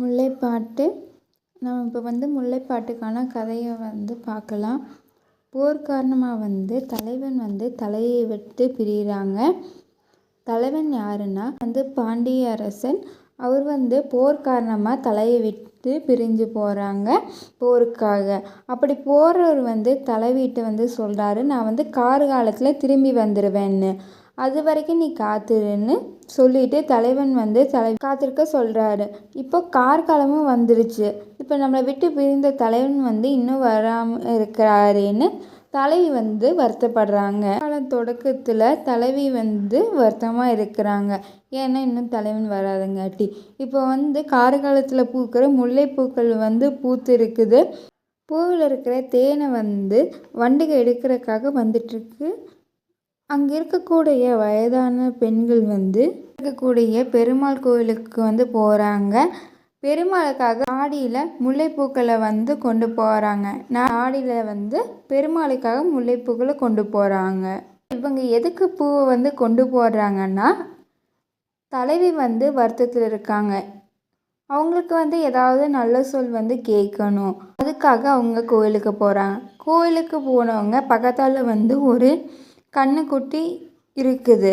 முல்லைப்பாட்டு. நம்ம இப்போ வந்து முல்லைப்பாட்டுக்கான கதையை வந்து பார்க்கலாம். போர் காரணமாக வந்து தலைவன் வந்து தலையை விட்டு பிரிகிறாங்க தலைவன் யாருன்னா வந்து பாண்டிய அரசன் அவர் வந்து போர் காரணமாக தலையை விட்டு பிரிஞ்சு போகிறாங்க போருக்காக. அப்படி போகிறவர் வந்து தலைவீட்டை வந்து சொல்கிறாரு நான் வந்து கார் காலத்தில் திரும்பி வந்துடுவேன்னு அது வரைக்கும் நீ காத்துருன்னு சொல்லிட்டு தலைவன் வந்து தலை காத்திருக்க சொல்கிறாரு இப்போ கார்காலமும் வந்துருச்சு. இப்போ நம்மளை விட்டு பிரிந்த தலைவன் வந்து இன்னும் வராமல் இருக்கிறாருன்னு தலைவி வந்து வருத்தப்படுறாங்க. கால தொடக்கத்தில் தலைவி வந்து வருத்தமாக இருக்கிறாங்க. ஏன்னா இன்னும் தலைவன் வராதுங்காட்டி இப்போ வந்து கார்காலத்தில் பூக்கிற முல்லைப்பூக்கள் வந்து பூத்து இருக்குது பூவில் இருக்கிற தேனை வந்து வண்டிகை எடுக்கிறதுக்காக வந்துட்டுருக்கு அங்கே இருக்கக்கூடிய வயதான பெண்கள் வந்து இருக்கக்கூடிய பெருமாள் கோயிலுக்கு வந்து போகிறாங்க பெருமாளுக்காக ஆடியில் முல்லைப்பூக்களை வந்து கொண்டு போகிறாங்க நான் ஆடியில் வந்து பெருமாளுக்காக முல்லைப்பூக்களை கொண்டு போகிறாங்க இவங்க எதுக்கு பூவை வந்து கொண்டு போடுறாங்கன்னா தலைவி வந்து வருத்தத்தில் இருக்காங்க. அவங்களுக்கு வந்து ஏதாவது நல்ல சொல் வந்து கேட்கணும். அதுக்காக அவங்க கோயிலுக்கு போகிறாங்க கோயிலுக்கு போனவங்க பக்கத்தால் வந்து ஒரு கன்றுக்குட்டி இருக்குது.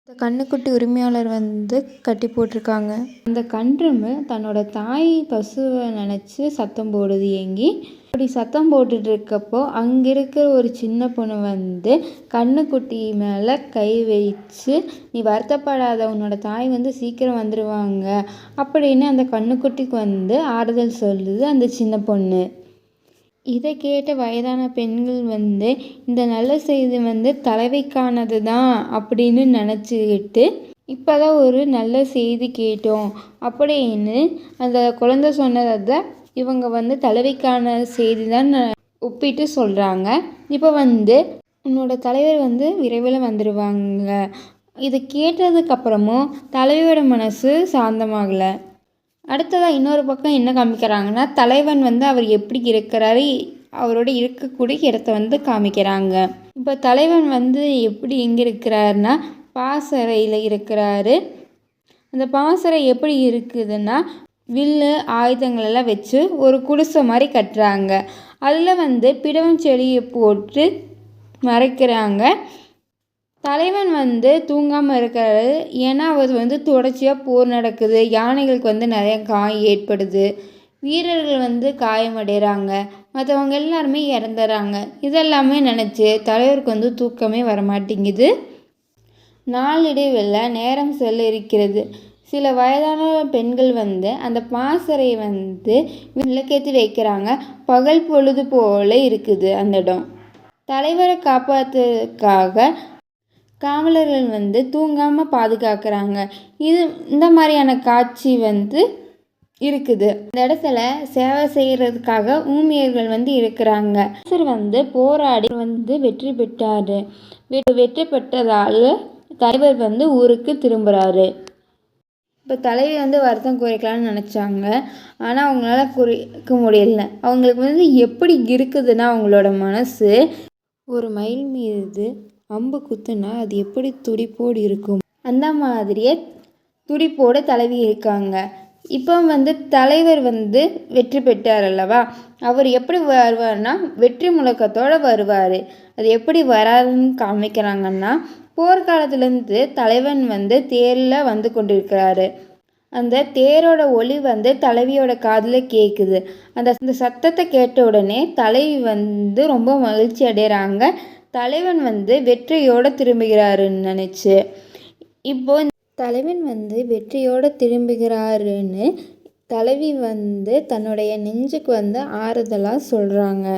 இந்த கன்றுக்குட்டி உரிமையாளர் வந்து கட்டி போட்டிருக்காங்க. அந்த கன்றுமு தன்னோட தாய் பசுவை நினச்சி சத்தம் போடுது ஏங்கி. அப்படி சத்தம் போட்டுட்டு இருக்கப்போ அங்கே இருக்கிற ஒரு சின்ன பொண்ணு வந்து கன்றுக்குட்டி மேலே கை வச்சு நீ வருத்தப்படாத உன்னோட தாய் வந்து சீக்கிரம் வந்துடுவாங்க அப்படின்னு அந்த கன்றுக்குட்டிக்கு வந்து ஆறுதல் சொல்லுது அந்த சின்ன பொண்ணு. இதை கேட்ட வயதான பெண்கள் வந்து இந்த நல்ல செய்தி வந்து தலைவைக்கானது தான் அப்படின்னு நினச்சிக்கிட்டு இப்போ தான் ஒரு நல்ல செய்தி கேட்டோம் அப்படின்னு அந்த குழந்த சொன்னதை இவங்க வந்து தலைவைக்கான செய்தி தான் ஒப்பிட்டு சொல்கிறாங்க இப்போ வந்து உன்னோட தலைவர் வந்து விரைவில் வந்துடுவாங்க இதை கேட்டதுக்கப்புறமும் தலைவியோட மனசு சாந்தமாகலை. அடுத்ததாக இன்னொரு பக்கம் என்ன காமிக்கிறாங்கன்னா தலைவன் வந்து அவர் எப்படி இருக்கிறாரு அவரோட இருக்கக்கூடிய இடத்த வந்து காமிக்கிறாங்க. இப்போ தலைவன் வந்து எப்படி எங்கே இருக்கிறாருன்னா பாசறையில் இருக்கிறாரு. அந்த பாசறை எப்படி இருக்குதுன்னா வில்லு ஆயுதங்களெல்லாம் வச்சு ஒரு குடிசை மாதிரி கட்டுறாங்க. அதில் வந்து பிடவன் செடியை போட்டு மறைக்கிறாங்க. தலைவன் வந்து தூங்காமல் இருக்காரு ஏன்னா அவர் வந்து தொடர்ச்சியாக போர் நடக்குது. யானைகளுக்கு வந்து நிறைய காயம் ஏற்படுது. வீரர்கள் வந்து காயமடைகிறாங்க மற்றவங்க எல்லாருமே இறந்துறாங்க. இதெல்லாமே நினச்சி தலைவருக்கு வந்து தூக்கமே வரமாட்டேங்குது. நாளிடைவில் நேரம் செல்ல இருக்கிறது சில வயதான பெண்கள் வந்து அந்த பாசறையை வந்து விளக்கேற்றி வைக்கிறாங்க. பகல் பொழுது போல இருக்குது அந்த இடம். தலைவரை காப்பாற்றுறதுக்காக காவலர்கள் வந்து தூங்காமல் பாதுகாக்கிறாங்க. இது இந்த மாதிரியான காட்சி வந்து இருக்குது. இந்த இடத்துல சேவை செய்கிறதுக்காக ஊமியர்கள் வந்து இருக்கிறாங்க. அரசர் வந்து போராடி வந்து வெற்றி பெற்றார். வெற்றி பெற்றதால் தலைவர் வந்து ஊருக்கு திரும்புகிறாரு இப்போ தலைவி வந்து வருத்தம் குறைக்கலாம்னு நினச்சாங்க. ஆனால் அவங்களால குறைக்க முடியல. அவங்களுக்கு வந்து எப்படி இருக்குதுன்னா அவங்களோட மனசு ஒரு மயில் மீது அம்பு குத்துனா அது எப்படி துடிப்போடு இருக்கும்? அந்த மாதிரியே துடிப்போடு தலைவி இருக்காங்க. இப்போ வந்து தலைவர் வந்து வெற்றி பெற்றார் அல்லவா? அவர் எப்படி வருவார்னா வெற்றி முழக்கத்தோடு வருவார். அது எப்படி வராதுன்னு காமிக்கிறாங்கன்னா போர்க்காலத்துலேருந்து தலைவன் வந்து தேரில் வந்து கொண்டிருக்கிறாரு. அந்த தேரோட ஒளி வந்து தலைவியோட காதில் கேட்குது அந்த அந்த சத்தத்தை கேட்ட உடனே தலைவி வந்து ரொம்ப மகிழ்ச்சி அடைகிறாங்க தலைவன் வந்து வெற்றியோடு திரும்புகிறாருன்னு நினச்சி இப்போ தலைவன் வந்து வெற்றியோடு திரும்புகிறாருன்னு தலைவி வந்து தன்னுடைய நெஞ்சுக்கு வந்து ஆறுதலாக சொல்கிறாங்க